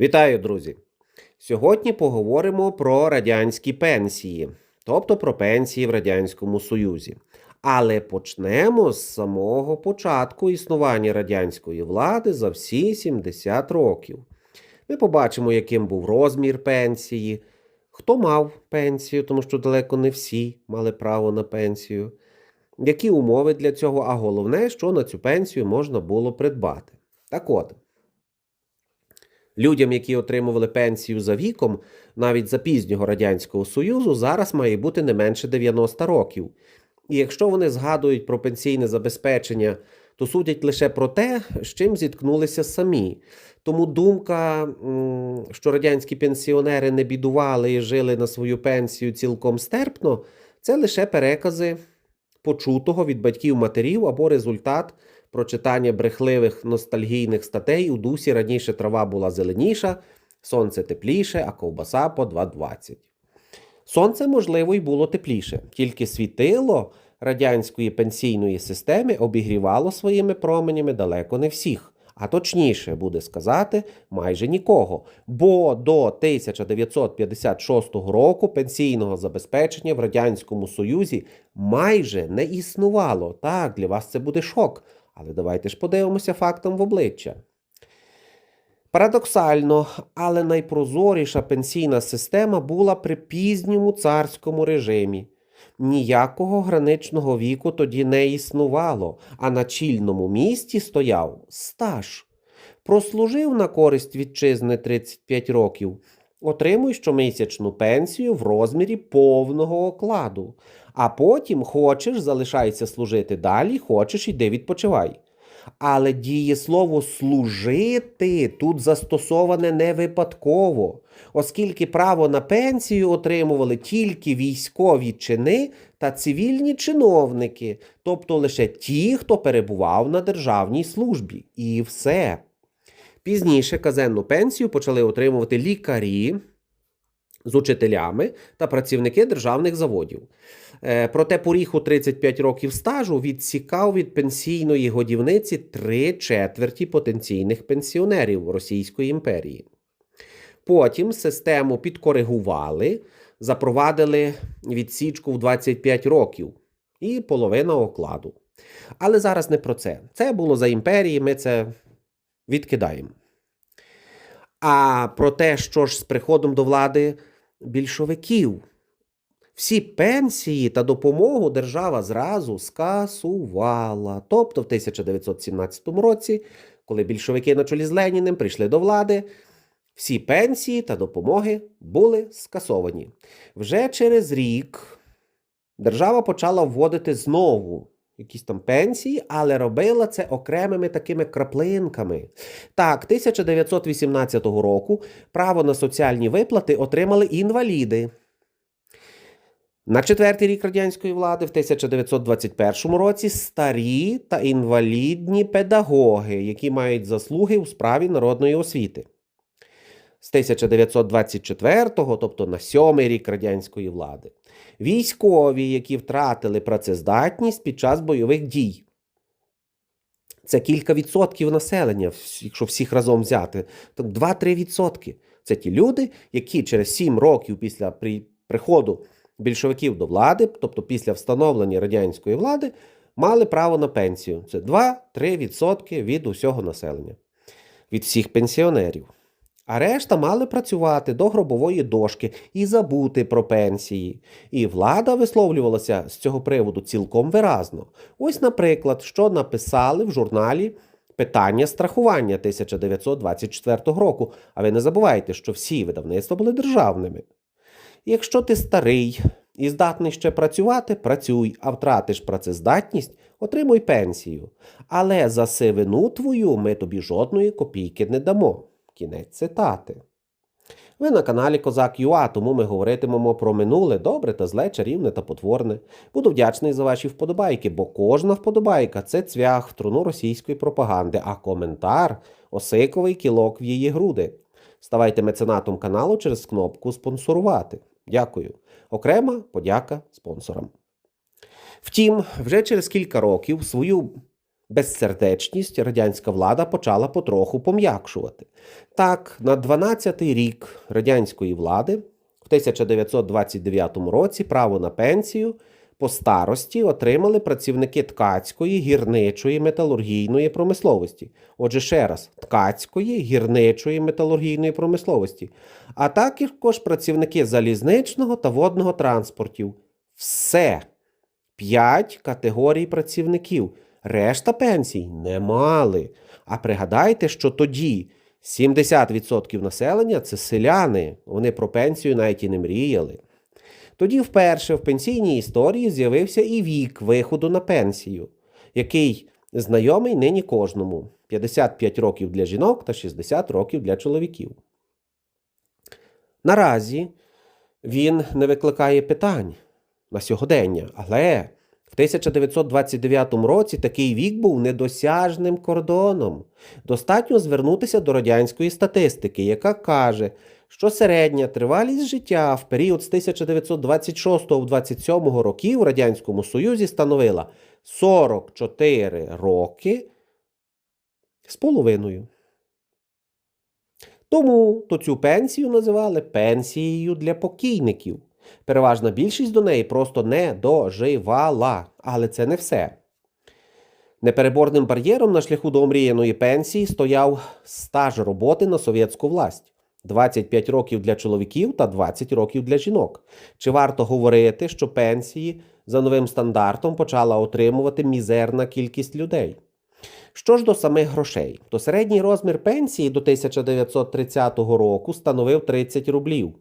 Вітаю, друзі! Сьогодні поговоримо про радянські пенсії, тобто про пенсії в Радянському Союзі. Але почнемо з самого початку існування радянської влади за всі 70 років. Ми побачимо, яким був розмір пенсії, хто мав пенсію, тому що далеко не всі мали право на пенсію, які умови для цього, а головне, що на цю пенсію можна було придбати. Так от. Людям, які отримували пенсію за віком, навіть за пізнього Радянського Союзу, зараз має бути не менше 90 років. І якщо вони згадують про пенсійне забезпечення, то судять лише про те, з чим зіткнулися самі. Тому думка, що радянські пенсіонери не бідували і жили на свою пенсію цілком стерпно, це лише перекази почутого від батьків матерів або результат прочитання брехливих ностальгійних статей у дусі раніше трава була зеленіша, сонце тепліше, а ковбаса по 2,20. Сонце, можливо, й було тепліше, тільки світило радянської пенсійної системи обігрівало своїми променями далеко не всіх. А точніше буде сказати, майже нікого. Бо до 1956 року пенсійного забезпечення в Радянському Союзі майже не існувало. Так, для вас це буде шок. Але давайте ж подивимося фактом в обличчя. Парадоксально, але найпрозоріша пенсійна система була при пізньому царському режимі. Ніякого граничного віку тоді не існувало, а на чільному місці стояв стаж. Прослужив на користь вітчизни 35 років, отримуй щомісячну пенсію в розмірі повного окладу. А потім хочеш, залишайся служити далі, хочеш, іди відпочивай. Але дієслово служити тут застосоване не випадково, оскільки право на пенсію отримували тільки військові чини та цивільні чиновники, тобто лише ті, хто перебував на державній службі. І все. Пізніше казенну пенсію почали отримувати лікарі з учителями та працівники державних заводів. Е, Проте поріг у 35 років стажу відсікав від пенсійної годівниці три четверті потенційних пенсіонерів Російської імперії. Потім систему підкоригували, запровадили відсічку в 25 років і половина окладу. Але зараз не про це. Це було за імперії, ми це відкидаємо. А про те, що ж з приходом до влади більшовиків. Всі пенсії та допомогу держава зразу скасувала. Тобто в 1917 році, коли більшовики на чолі з Леніним прийшли до влади, всі пенсії та допомоги були скасовані. Вже через рік держава почала вводити знову якісь там пенсії, але робила це окремими такими краплинками. Так, 1918 року право на соціальні виплати отримали інваліди. На четвертий рік радянської влади в 1921 році старі та інвалідні педагоги, які мають заслуги у справі народної освіти. З 1924, тобто на сьомий рік радянської влади, військові, які втратили працездатність під час бойових дій. Це кілька відсотків населення, якщо всіх разом взяти, то 2-3 відсотки. Це ті люди, які через 7 років після при- приходу більшовиків до влади, тобто після встановлення радянської влади, мали право на пенсію. Це 2-3 відсотки від усього населення, від всіх пенсіонерів. А решта мали працювати до гробової дошки і забути про пенсії. І влада висловлювалася з цього приводу цілком виразно. Ось, наприклад, що написали в журналі Питання страхування 1924 року. А ви не забувайте, що всі видавництва були державними. Якщо ти старий і здатний ще працювати, працюй, а втратиш працездатність, отримуй пенсію. Але за сивину твою ми тобі жодної копійки не дамо. Кінець цитати. Ви на каналі Козак ЮА, тому ми говоритимемо про минуле, добре та зле, чарівне та потворне. Буду вдячний за ваші вподобайки, бо кожна вподобайка це цвях в труну російської пропаганди, а коментар осиковий кілок в її груди. Ставайте меценатом каналу через кнопку спонсорувати. Дякую. Окрема подяка спонсорам. Втім, вже через кілька років свою безсердечність радянська влада почала потроху пом'якшувати. Так, на 12-й рік радянської влади в 1929 році право на пенсію по старості отримали працівники ткацької, гірничої, металургійної промисловості. Отже, ще раз, ткацької, гірничої, металургійної промисловості, а також працівники залізничного та водного транспортів. Все. П'ять категорій працівників. Решта пенсій не мали. А пригадайте, що тоді 70% населення це селяни. Вони про пенсію навіть і не мріяли. Тоді вперше в пенсійній історії з'явився і вік виходу на пенсію, який знайомий нині кожному: 55 років для жінок та 60 років для чоловіків. Наразі він не викликає питань на сьогодення, але 1929 році такий вік був недосяжним кордоном. Достатньо звернутися до радянської статистики, яка каже, що середня тривалість життя в період з 1926 до 27 років в Радянському Союзі становила 44 роки з половиною. Тому то цю пенсію називали пенсією для покійників. Переважна більшість до неї просто не доживала, але це не все. Непереборним бар'єром на шляху до омріяної пенсії стояв стаж роботи на совєтську власть. 25 років для чоловіків та 20 років для жінок. Чи варто говорити, що пенсії за новим стандартом почала отримувати мізерна кількість людей? Що ж до самих грошей, то середній розмір пенсії до 1930 року становив 30 рублів.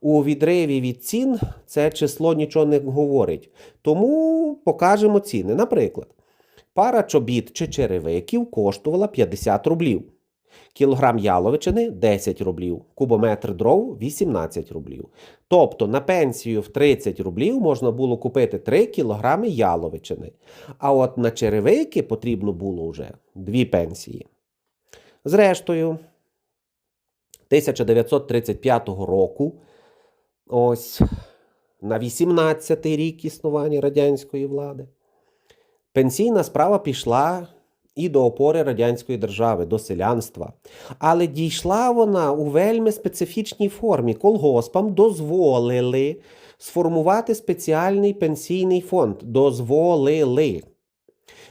У відриві від цін це число нічого не говорить. Тому покажемо ціни. Наприклад, пара чобіт чи черевиків коштувала 50 рублів. Кілограм яловичини 10 рублів, кубометр дров 18 рублів. Тобто на пенсію в 30 рублів можна було купити 3 кілограми яловичини. А от на черевики потрібно було вже дві пенсії. Зрештою, 1935 року, ось на 18-й рік існування радянської влади, пенсійна справа пішла і до опори радянської держави, до селянства. Але дійшла вона у вельми специфічній формі. Колгоспам дозволили сформувати спеціальний пенсійний фонд. Дозволили.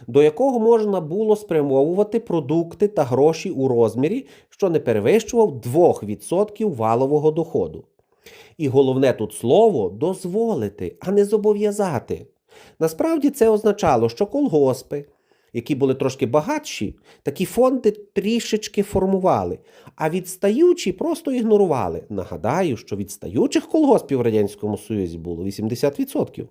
До якого можна було спрямовувати продукти та гроші у розмірі, що не перевищував 2% валового доходу. І головне тут слово дозволити, а не зобов'язати. Насправді це означало, що колгоспи, які були трошки багатші, такі фонди трішечки формували, а відстаючі просто ігнорували. Нагадаю, що відстаючих колгоспів в Радянському Союзі було 80%.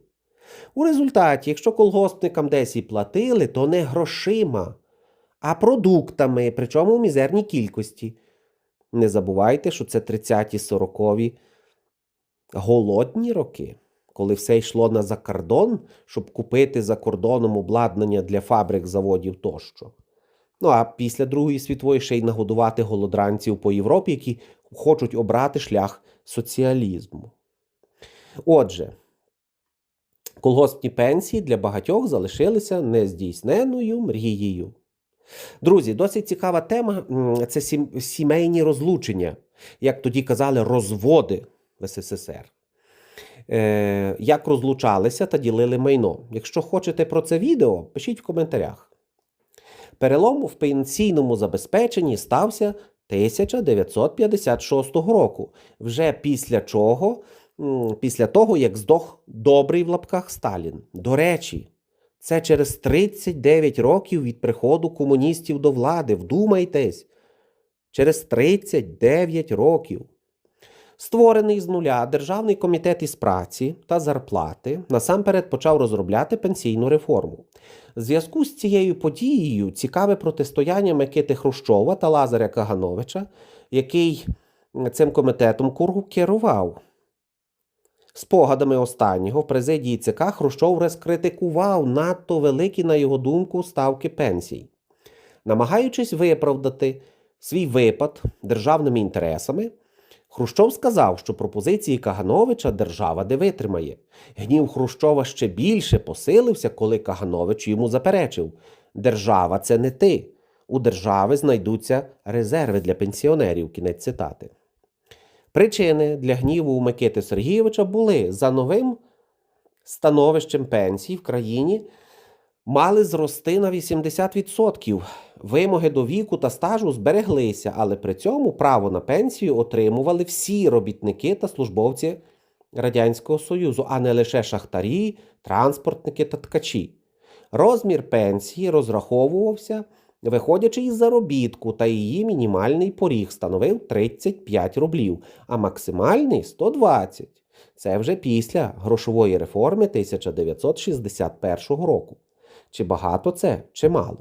У результаті, якщо колгоспникам десь і платили, то не грошима, а продуктами, причому в мізерній кількості. Не забувайте, що це 30-40-ві голодні роки коли все йшло на закордон, щоб купити за кордоном обладнання для фабрик, заводів тощо. Ну а після Другої світової ще й нагодувати голодранців по Європі, які хочуть обрати шлях соціалізму. Отже, колгоспні пенсії для багатьох залишилися нездійсненою мрією. Друзі, досить цікава тема це сімейні розлучення, як тоді казали, розводи в СССР. Е, як розлучалися та ділили майно. Якщо хочете про це відео, пишіть в коментарях. Перелом в пенсійному забезпеченні стався 1956 року, вже після чого, після того, як здох добрий в лапках Сталін. До речі, це через 39 років від приходу комуністів до влади. Вдумайтесь, через 39 років. Створений з нуля Державний комітет із праці та зарплати насамперед почав розробляти пенсійну реформу. В зв'язку з цією подією цікаве протистояння Микити Хрущова та Лазаря Кагановича, який цим комітетом керував. Спогадами останнього в президії ЦК Хрущов розкритикував надто великі, на його думку, ставки пенсій, намагаючись виправдати свій випад державними інтересами. Хрущов сказав, що пропозиції Кагановича держава не витримає. Гнів Хрущова ще більше посилився, коли Каганович йому заперечив. Держава це не ти. У держави знайдуться резерви для пенсіонерів. Кінець цитати. Причини для гніву у Микити Сергійовича були за новим становищем пенсій в країні мали зрости на 80%. Вимоги до віку та стажу збереглися, але при цьому право на пенсію отримували всі робітники та службовці Радянського Союзу, а не лише шахтарі, транспортники та ткачі. Розмір пенсії розраховувався, виходячи із заробітку, та її мінімальний поріг становив 35 рублів, а максимальний 120. Це вже після грошової реформи 1961 року. Чи багато це, чи мало?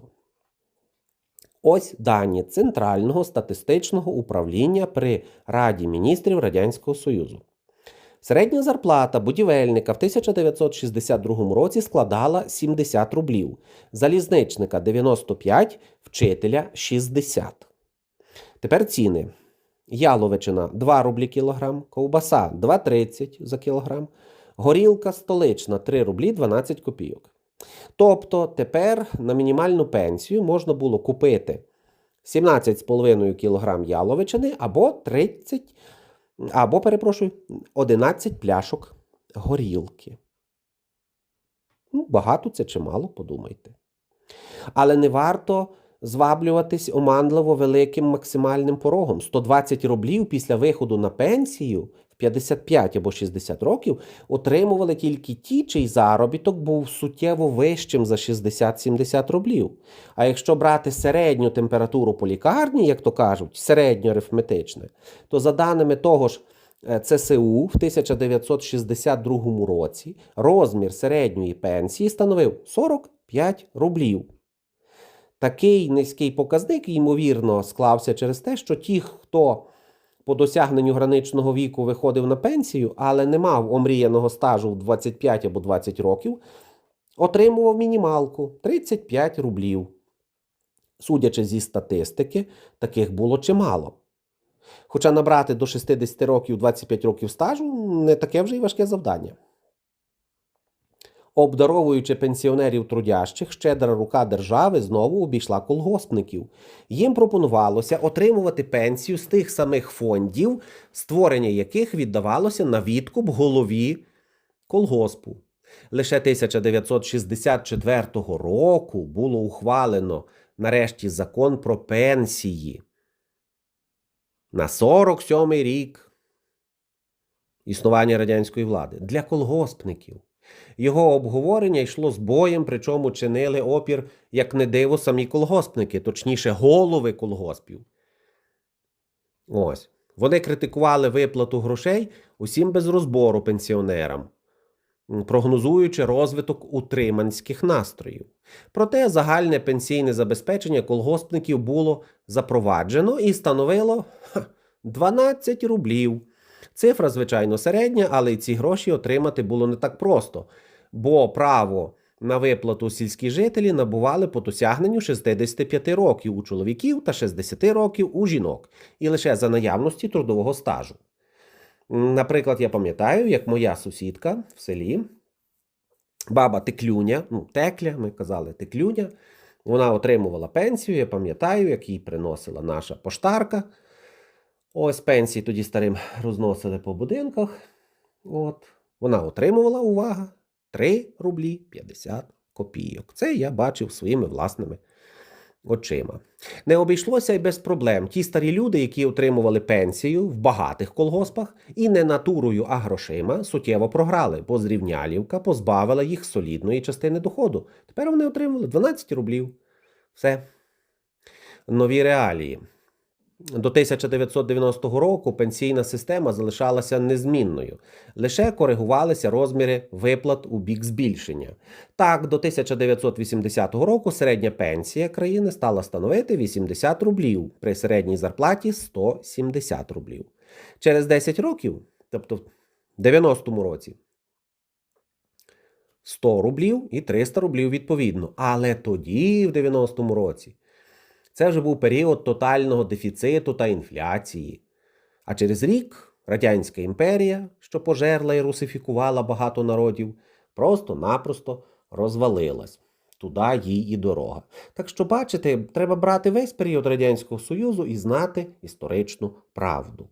Ось дані Центрального статистичного управління при Раді міністрів Радянського Союзу. Середня зарплата будівельника в 1962 році складала 70 рублів, залізничника 95, вчителя 60. Тепер ціни. Яловичина 2 рублі кілограм, ковбаса 2,30 за кілограм, горілка столична 3 рублі 12 копійок. Тобто тепер на мінімальну пенсію можна було купити 17,5 кг яловичини або 30, або, перепрошую, 11 пляшок горілки. Ну, багато це чи мало, подумайте. Але не варто зваблюватись оманливо великим максимальним порогом. 120 рублів після виходу на пенсію 55 або 60 років отримували тільки ті, чий заробіток був суттєво вищим за 60-70 рублів. А якщо брати середню температуру по лікарні, як то кажуть, середньоарифметичне, то за даними того ж е, ЦСУ в 1962 році розмір середньої пенсії становив 45 рублів. Такий низький показник, ймовірно, склався через те, що ті, хто по досягненню граничного віку виходив на пенсію, але не мав омріяного стажу в 25 або 20 років, отримував мінімалку 35 рублів. Судячи зі статистики, таких було чимало. Хоча набрати до 60 років 25 років стажу не таке вже й важке завдання. Обдаровуючи пенсіонерів трудящих, щедра рука держави знову обійшла колгоспників. Їм пропонувалося отримувати пенсію з тих самих фондів, створення яких віддавалося на відкуп голові колгоспу. Лише 1964 року було ухвалено нарешті закон про пенсії. На 47-й рік існування радянської влади для колгоспників. Його обговорення йшло з боєм, причому чинили опір, як не диво, самі колгоспники, точніше, голови колгоспів. Ось. Вони критикували виплату грошей усім без розбору пенсіонерам, прогнозуючи розвиток утриманських настроїв. Проте загальне пенсійне забезпечення колгоспників було запроваджено і становило 12 рублів. Цифра, звичайно, середня, але ці гроші отримати було не так просто, бо право на виплату сільські жителі набували по досягненню 65 років у чоловіків та 60 років у жінок, і лише за наявності трудового стажу. Наприклад, я пам'ятаю, як моя сусідка в селі, баба Теклюня, ну, Текля, ми казали Теклюня, вона отримувала пенсію, я пам'ятаю, як їй приносила наша поштарка. Ось пенсії тоді старим розносили по будинках. От. Вона отримувала увага 3 рублі 50 копійок. Це я бачив своїми власними очима. Не обійшлося й без проблем. Ті старі люди, які отримували пенсію в багатих колгоспах і не натурою, а грошима, суттєво програли, бо зрівнялівка позбавила їх солідної частини доходу. Тепер вони отримували 12 рублів. Все. Нові реалії. До 1990 року пенсійна система залишалася незмінною, лише коригувалися розміри виплат у бік збільшення. Так, до 1980 року середня пенсія країни стала становити 80 рублів при середній зарплаті 170 рублів. Через 10 років, тобто в 90-му році, 100 рублів і 300 рублів відповідно. Але тоді, в 90-му році, це вже був період тотального дефіциту та інфляції. А через рік Радянська імперія, що пожерла і русифікувала багато народів, просто-напросто розвалилась. Туди їй і дорога. Так що, бачите, треба брати весь період Радянського Союзу і знати історичну правду.